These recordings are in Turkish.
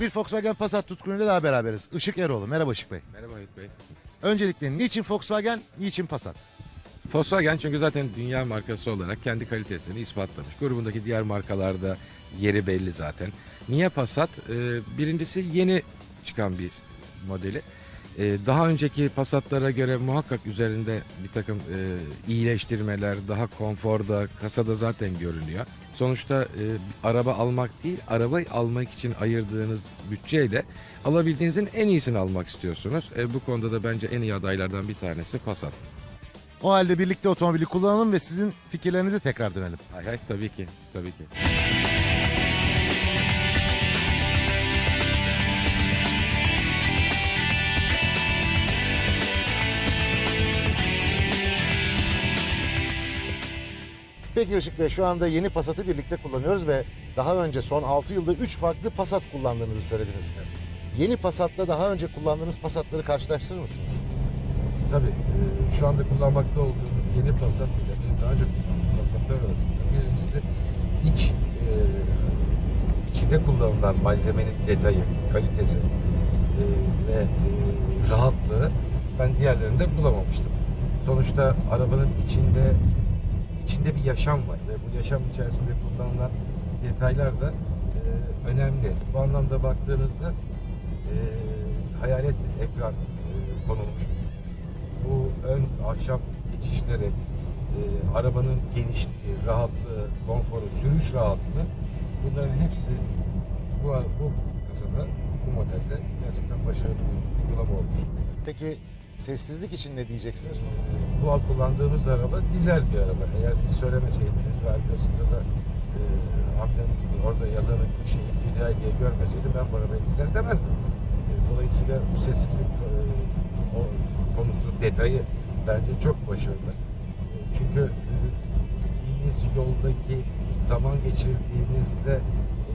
Bir Volkswagen Passat tutkunuyla daha beraberiz. Işık Eroğlu. Merhaba Işık Bey. Merhaba Ayut Bey. Öncelikle niçin Volkswagen, niçin Passat? Volkswagen çünkü zaten dünya markası olarak kendi kalitesini ispatlamış. Grubundaki diğer markalarda yeri belli zaten. Niye Passat? Ee, birincisi yeni çıkan bir modeli. Ee, daha önceki Passat'lara göre muhakkak üzerinde bir takım e, iyileştirmeler, daha konforda, kasada zaten görünüyor. Sonuçta e, araba almak değil, arabayı almak için ayırdığınız bütçeyle alabildiğinizin en iyisini almak istiyorsunuz. E, bu konuda da bence en iyi adaylardan bir tanesi Passat. O halde birlikte otomobili kullanalım ve sizin fikirlerinizi tekrar dönelim. Hay hay tabii ki, tabii ki. Peki Işık Bey şu anda yeni Passat'ı birlikte kullanıyoruz ve daha önce son 6 yılda 3 farklı Passat kullandığınızı söylediniz. Yeni Passat'la daha önce kullandığınız Passat'ları karşılaştırır mısınız? Tabii e, şu anda kullanmakta olduğumuz yeni Passat ile daha önce kullandığımız Passatlar arasında birincisi iç e, içinde kullanılan malzemenin detayı, kalitesi e, ve rahatlığı ben diğerlerinde bulamamıştım. Sonuçta arabanın içinde içinde bir yaşam var ve bu yaşam içerisinde kullanılan detaylar da e, önemli. Bu anlamda baktığınızda e, hayalet ekran e, konulmuş. Bu ön ahşap geçişleri, e, arabanın genişliği, rahatlığı, konforu, sürüş rahatlığı bunların hepsi bu, bu kasada, bu modelde gerçekten başarılı bir uygulama olmuş. Peki sessizlik için ne diyeceksiniz? Bu an kullandığımız araba dizel bir araba. Eğer siz söylemeseydiniz ve arkasında da e, Hamden orada yazanın şeyi Fidel diye görmeseydi ben bu arabayı dizel demezdim. E, dolayısıyla bu sessizlik e, o konusu, detayı bence çok başarılı. E, çünkü e, gittiğiniz yoldaki zaman geçirdiğinizde e,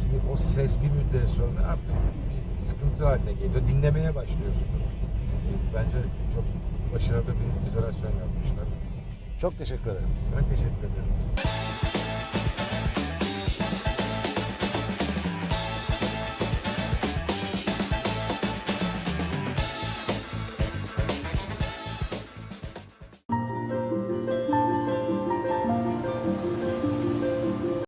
ki o ses bir müddet sonra artık bir sıkıntı haline geliyor. Dinlemeye başlıyorsunuz. Bence çok başarılı bir izolasyon yapmışlar. Çok teşekkür ederim. Ben teşekkür ederim.